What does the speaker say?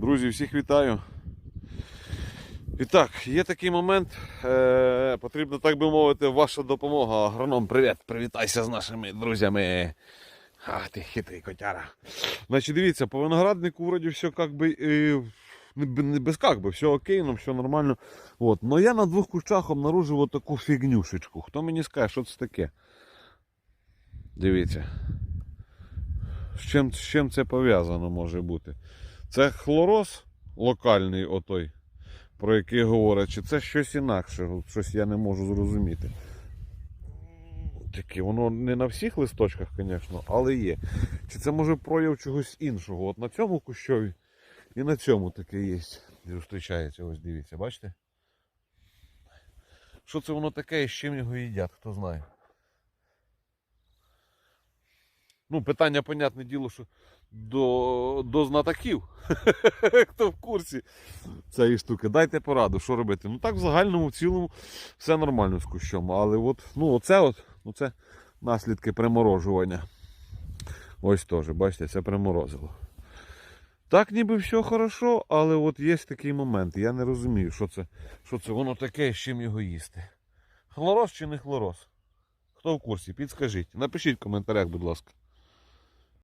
Друзі, всіх вітаю. І так, є такий момент, е, потрібна, так би мовити, ваша допомога. Агроном, привіт, привітайся з нашими друзями. А, ти хитрий котяра. Значить, дивіться, по винограднику вроді все как би, е, не, без как би, все окей, ну все нормально. От. Но я на двох кущах обнаружив отаку фігнюшечку. Хто мені скаже, що це таке? Дивіться. З чим, з чим це пов'язано може бути? Це хлороз локальний отой, про який говорять, чи це щось інакше, щось я не можу зрозуміти. Таке, воно не на всіх листочках, звісно, але є. Чи це може прояв чогось іншого? От на цьому кущові і на цьому таке є. Зустрічається, ось дивіться, бачите? Що це воно таке і з чим його їдять, хто знає. Ну, питання, понятне діло, що до, до знатоків. Хто в курсі цієї штуки. Дайте пораду, що робити. Ну так в загальному, в цілому, все нормально з кущом. Але от, ну, оце от, ну, це наслідки приморожування. Ось теж, бачите, це приморозило. Так ніби все хорошо, але от є такий момент. Я не розумію, що це, що це воно таке, з чим його їсти. Хлороз чи не хлороз? Хто в курсі? Підскажіть. Напишіть в коментарях, будь ласка.